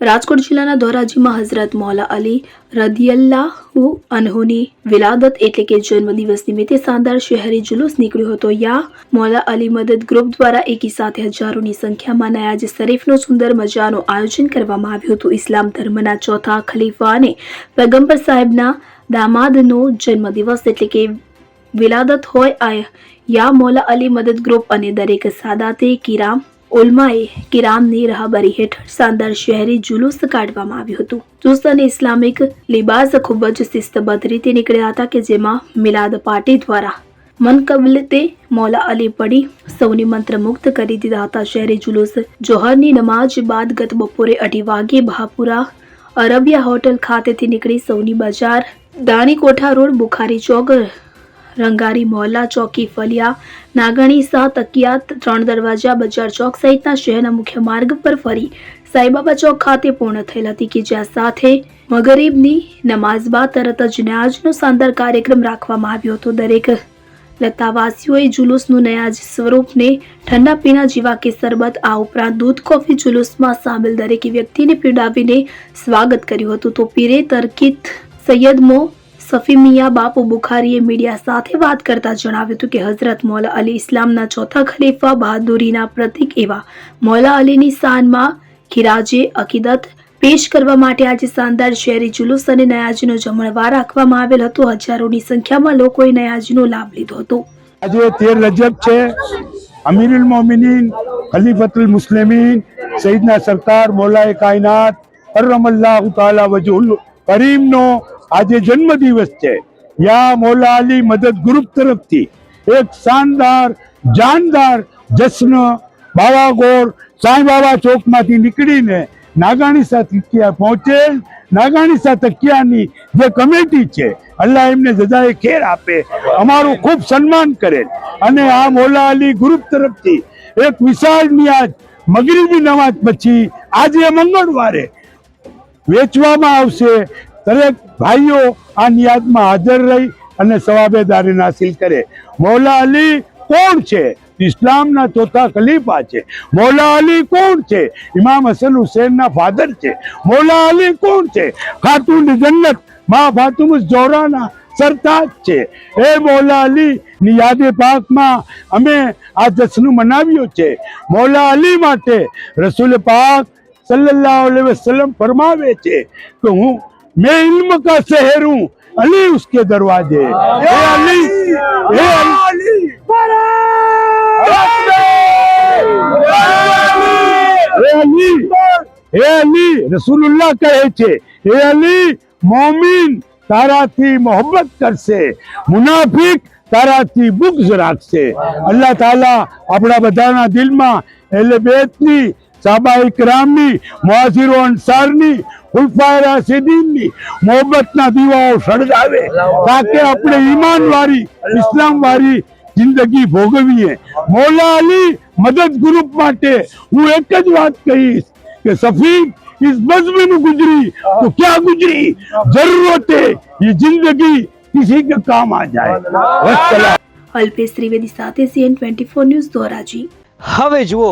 રાજકોટ જિલ્લાના ધોરાજીમાં હઝરત મૌલા અલી રદિયલ્લાહુ અનહુની વિલાદત એટલે કે જન્મદિવસ નિમિત્તે શાનદાર શહેરી જુલુસ નીકળ્યો હતો. યા મૌલા અલી મદદ ગ્રુપ દ્વારા એકી સાથે હજારોની સંખ્યામાં નયાજ શરીફનું સુંદર મજાનું આયોજન કરવામાં આવ્યું હતું. ઇસ્લામ ધર્મના ચોથા ખલીફા અને પૈગંબર સાહેબના દામાદનો જન્મદિવસ એટલે કે વિલાદત હોય આ યા મૌલા અલી મદદ ગ્રુપ અને દરેક સાદાતે કિરામ ઉલમાએ કિરામની રાહબરી હેઠળ શાનદાર શહેરી જુલુસ કાઢવામાં આવ્યું હતું. ચુસ્ત અને ઇસ્લામિક લિબાસ ખૂબ જ શિસ્તબદ્ધ રીતે નીકળ્યા હતા કે જેમાં મિલાદ પાર્ટી દ્વારા મનકબલતે મૌલા અલી પડી સૌની મંત્રમુગ્ધ કરી દીધા હતા. શહેરી જુલુસ જોહરની નમાજ બાદ ગત બપોરે અઢી વાગ્યે બહાપુરા અરબિયા હોટલ ખાતેથી નીકળી સૌની બજાર દાણી કોઠા રોડ બુખારી ચોક રંગારી મોહલ્લા ચોકી ફલિયા નાગણી સા તકિયા ત્રણ દરવાજા, બજાર ચોક સહિતના શહેરના મુખ્ય માર્ગ પર ફરી સાઈબાબા ચોક ખાતે પૂર્ણ થયેલ હતી કે જ્યાં સાથે મગરીબની નમાઝ બાદ તરત જ ન્યાજનો શાનદાર કાર્યક્રમ રાખવામાં આવ્યો હતો. દરેક લતાવાસીઓએ જુલુસનું નયાજ સ્વરૂપને ઠંડા પીણા જેવા કે શરબત, આ ઉપરાંત દૂધ, કોફી, જુલુસમાં સામેલ દરેક વ્યક્તિને પીડાવીને સ્વાગત કર્યું હતું. તો પીરે તરકીત સૈયદ મો સફીમિયા બાપુ બુખારીએ મીડિયા સાથે વાત કરતા જણાવ્યું હતું કે હઝરત મૌલા અલી ઇસ્લામના ચોથા ખલીફા બહાદુરીના પ્રતીક એવા મૌલા અલીની શાનમાં ખિરાજે અકીદત પેશ કરવા માટે આજે શાનદાર શહેરી જુલુસ અને નયાજીનો જમણવાર રાખવામાં આવેલ હતો. હજારોની સંખ્યામાં લોકોએ નયાજીનો લાભ લીધો હતો. આજે તેર રજબ છે. અમીરુલ મોમિનીન, ખલીફતુલ મુસ્લિમીન સઈદના સરકાર મોલાએ કાયનાત કરમલ્લાહુ તાલા વજુલ કરીમનો આજે જન્મદિવસ છે. યા મોલા અલી મદદ ગ્રુપ તરફથી એક શાનદાર, જાનદાર જશ્ન બાવાગોર સાંઈ બાબા ચોકમાંથી નીકળીને નાગાણીસા તકિયા પહોંચે નાગાણીસા તકિયાની જે કમિટી છે, અલ્લાહ એમને જજાએ ખેર આપે, અમારું ખૂબ સન્માન કરે. અને આ મોલા અલી ગ્રુપ તરફથી એક વિશાળ નિયાજ મગરીબી નમાજ પછી આજે મંગળવારે વેચવામાં આવશે. દરેક ભાઈઓ આ નિયાદમાં હાજર રહી અને સવાબેદારી હાસિલ કરે. મૌલા અલી કોણ છે? ઇસ્લામના ચોથા ખલીફા છે. મૌલા અલી કોણ છે? ઇમામ હસન હુસેનના ફાધર છે. મૌલા અલી કોણ છે? ખાતુન જન્નત, મા ફાતુમ જોરાના સરતાજ છે. એ મૌલા અલી ની યાદે પાકમાં અમે આ જશ્ન મનાવ્યો છે. મૌલા અલી માટે રસૂલ પાક સલ્લાહ વસલમ ફરમાવે છે કે હું मैं इल्म का शहर हूँ अली उसके दरवाजे ए अली ए अली ए अली એ અલી રસૂલુલ્લાહ કહે છે એ અલી મોમિન તારાથી મોહબ્બત કરશે મુનાફિક તારાથી બુગ્ઝ રાખશે અલ્લાહ તાલા આપણા બધાના દિલમાં એટલે બેતની સાબા ઇકરામની મુહાજીરો અંસારની ખુલફાએ રાશિદીનની મોહબ્બતના દીવાઓ સળગાવે તાકે આપણે ઈમાન વાળી ઇસ્લામ વાળી જિંદગી ભોગવીએ મૌલા અલી મદદ ગ્રુપ માટે હું એક જ વાત કહીશ कि सफीक इस बज़्म में गुजरी तो क्या गुजरी जरूरत है ये जिंदगी किसी के काम आ जाए वस्सलाम અલ્પેશ ત્રિવેદી સાથે CN twenty four news Dhoraji હવે જુઓ